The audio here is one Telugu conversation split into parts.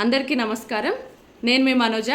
అందరికీ నమస్కారం. నేను మీ మనోజ.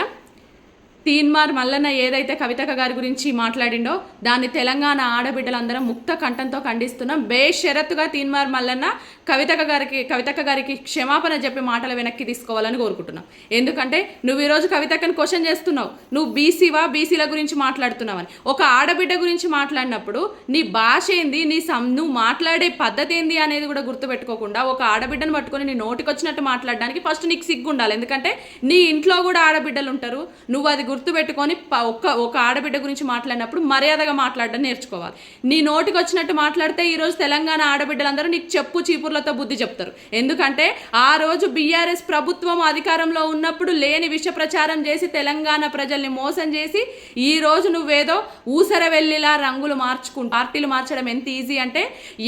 తీన్మార్ మల్లన్న ఏదైతే కవితక గారి గురించి మాట్లాడిండో దాన్ని తెలంగాణ ఆడబిడ్డలందరం ముక్త కంఠంతో ఖండిస్తున్నాం. బేషరత్తుగా తీన్మార్ మల్లన్న కవితక గారికి కవితక గారికి క్షమాపణ చెప్పి మాటలు వెనక్కి తీసుకోవాలని కోరుకుంటున్నాం. ఎందుకంటే నువ్వు ఈరోజు కవితకని క్వశ్చన్ చేస్తున్నావు. నువ్వు బీసీవా బీసీల గురించి మాట్లాడుతున్నావని. ఒక ఆడబిడ్డ గురించి మాట్లాడినప్పుడు నీ భాష ఏంది నీ సం నువ్వు మాట్లాడే పద్ధతి ఏంది అనేది కూడా గుర్తుపెట్టుకోకుండా ఒక ఆడబిడ్డను పట్టుకొని నీ నోటికి వచ్చినట్టు మాట్లాడడానికి ఫస్ట్ నీకు సిగ్గు ఉండాలి ఎందుకంటే నీ ఇంట్లో కూడా ఆడబిడ్డలు ఉంటారు నువ్వు అది గుర్తుపెట్టుకొని ప- ఒక్క ఒక ఆడబిడ్డ గురించి మాట్లాడినప్పుడు మర్యాదగా మాట్లాడడం నేర్చుకోవాలి. నీ నోటికి వచ్చినట్టు మాట్లాడితే ఈరోజు తెలంగాణ ఆడబిడ్డలందరూ నీకు చెప్పు చీపుర్లతో బుద్ధి చెప్తారు. ఎందుకంటే ఆ రోజు బీఆర్ఎస్ ప్రభుత్వం అధికారంలో ఉన్నప్పుడు లేని విష ప్రచారం చేసి తెలంగాణ ప్రజల్ని మోసం చేసి ఈ రోజు నువ్వేదో ఊసర వెళ్ళిలా రంగులు మార్చుకుంటూ పార్టీలు మార్చడం ఎంత ఈజీ అంటే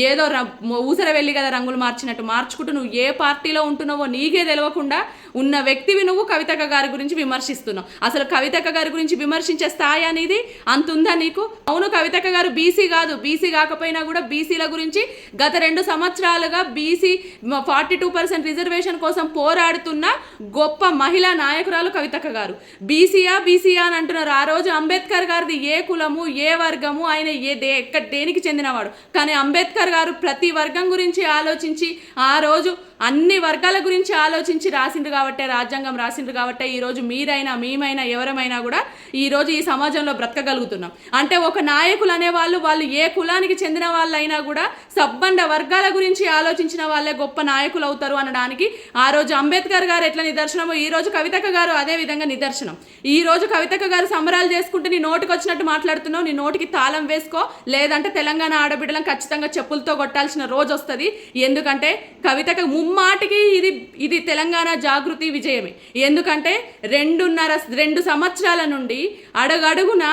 ఏదో ర- ఊసర వెళ్ళి కదా రంగులు మార్చినట్టు మార్చుకుంటూ నువ్వు ఏ పార్టీలో ఉంటున్నావో నీకే తెలియకుండా ఉన్న వ్యక్తివి నువ్వు కవితక గారి గురించి విమర్శిస్తున్నావు. అసలు కవిత కవితక్క గారి గురించి విమర్శించే స్థాయి అనేది అంత ఉందా నీకు? అవును కవితక్క గారు బీసీ కాదు. బీసీ కాకపోయినా కూడా బీసీల గురించి గత రెండు సంవత్సరాలుగా BC forty two percent reservation కోసం పోరాడుతున్న గొప్ప మహిళా నాయకురాలు కవితక్క గారు. బీసీయా బీసీయా అని అంటున్నారు. ఆ రోజు అంబేద్కర్ గారిది ఏ కులము ఏ వర్గము ఆయన ఏ దే ఎక్కడ దేనికి చెందినవాడు? కానీ అంబేద్కర్ గారు ప్రతి వర్గం గురించి ఆలోచించి ఆ రోజు అన్ని వర్గాల గురించి ఆలోచించి రాసిండ్రు కాబట్టే రాజ్యాంగం రాసిండ్రు కాబట్టే ఈరోజు మీరైనా మేమైనా ఎవరమైనా కూడా ఈరోజు ఈ సమాజంలో బ్రతకగలుగుతున్నాం. అంటే ఒక నాయకులు అనేవాళ్ళు వాళ్ళు ఏ కులానికి చెందిన వాళ్ళైనా కూడా సబ్బండ వర్గాల గురించి ఆలోచించిన వాళ్ళే గొప్ప నాయకులు అవుతారు అనడానికి ఆ రోజు అంబేద్కర్ గారు ఎట్లా నిదర్శనమో ఈ రోజు కవితక గారు అదే విధంగా నిదర్శనం. ఈ రోజు కవితక గారు సంబరాలు చేసుకుంటే నీ నోటికి వచ్చినట్టు మాట్లాడుతున్నావు నీ నోటికి తాళం వేసుకో లేదంటే తెలంగాణ ఆడబిడ్డలను ఖచ్చితంగా చెప్పులతో కొట్టాల్సిన రోజు వస్తుంది. ఎందుకంటే కవితకు ముమ్మాటికి ఇది ఇది తెలంగాణ జాగృతి విజయమే. ఎందుకంటే రెండున్నర రెండు సంవత్సరాల నుండి అడుగడుగున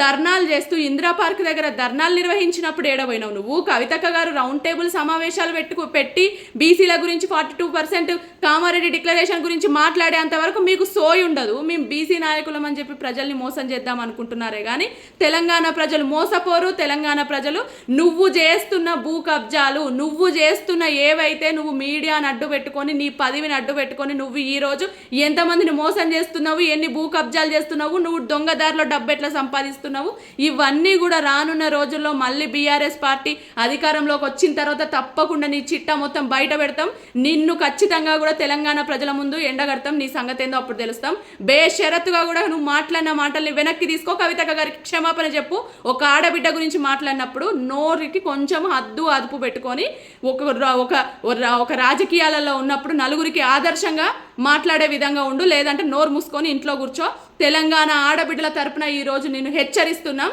ధర్నాలు చేస్తూ ఇందిరా పార్క్ దగ్గర ధర్నాలు నిర్వహించినప్పుడు ఏడబోయినావు నువ్వు. కవితక్క గారు రౌండ్ టేబుల్ సమావేశాలు పెట్టుకు పెట్టి బీసీల గురించి forty two percent Kamareddy declaration గురించి మాట్లాడేంత వరకు మీకు సోయి ఉండదు. మేము బీసీ నాయకులం అని చెప్పి ప్రజల్ని మోసం చేద్దాం అనుకుంటున్నారే కానీ తెలంగాణ ప్రజలు మోసపోరు. తెలంగాణ ప్రజలు నువ్వు చేస్తున్న భూ కబ్జాలు నువ్వు చేస్తున్న ఏవైతే నువ్వు మీడియాని అడ్డు పెట్టుకొని నీ పదవిని అడ్డు పెట్టుకొని నువ్వు ఈరోజు ఎంతమందిని మోసం చేస్తున్నావు ఎన్ని భూ కబ్జాలు చేస్తున్నావు నువ్వు దొంగదారిలో డబ్బెట్లా సంపాదిస్తున్నావు చేస్తున్నావు. ఇవన్నీ కూడా రానున్న రోజుల్లో మళ్ళీ బీఆర్ఎస్ పార్టీ అధికారంలోకి వచ్చిన తర్వాత తప్పకుండా నీ చిట్టా మొత్తం బయట పెడతాం. నిన్ను ఖచ్చితంగా కూడా తెలంగాణ ప్రజల ముందు ఎండగడతాం. నీ సంగతి ఏందో అప్పుడు తెలుస్తాం. బేషరత్తుగా కూడా నువ్వు మాట్లాడిన మాటల్ని వెనక్కి తీసుకో. కవితక్క గారికి క్షమాపణ చెప్పు. ఒక ఆడబిడ్డ గురించి మాట్లాడినప్పుడు నోరికి కొంచెం హద్దు అదుపు పెట్టుకొని ఒక ఒక- ఒక రాజకీయాలలో ఉన్నప్పుడు నలుగురికి ఆదర్శంగా మాట్లాడే విధంగా ఉండు లేదంటే నోరు మూసుకొని ఇంట్లో కూర్చో. తెలంగాణ ఆడబిడ్డల తరపున ఈరోజు నేను హెచ్చరిస్తున్నాం.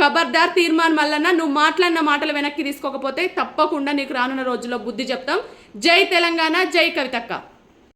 ఖబర్దార్ తీర్మాన్ మల్లన్న నువ్వు మాట్లాడిన మాటలు వెనక్కి తీసుకోకపోతే తప్పకుండా నీకు రానున్న రోజుల్లో బుద్ధి చెప్తాం. జై తెలంగాణ జై కవితక్క.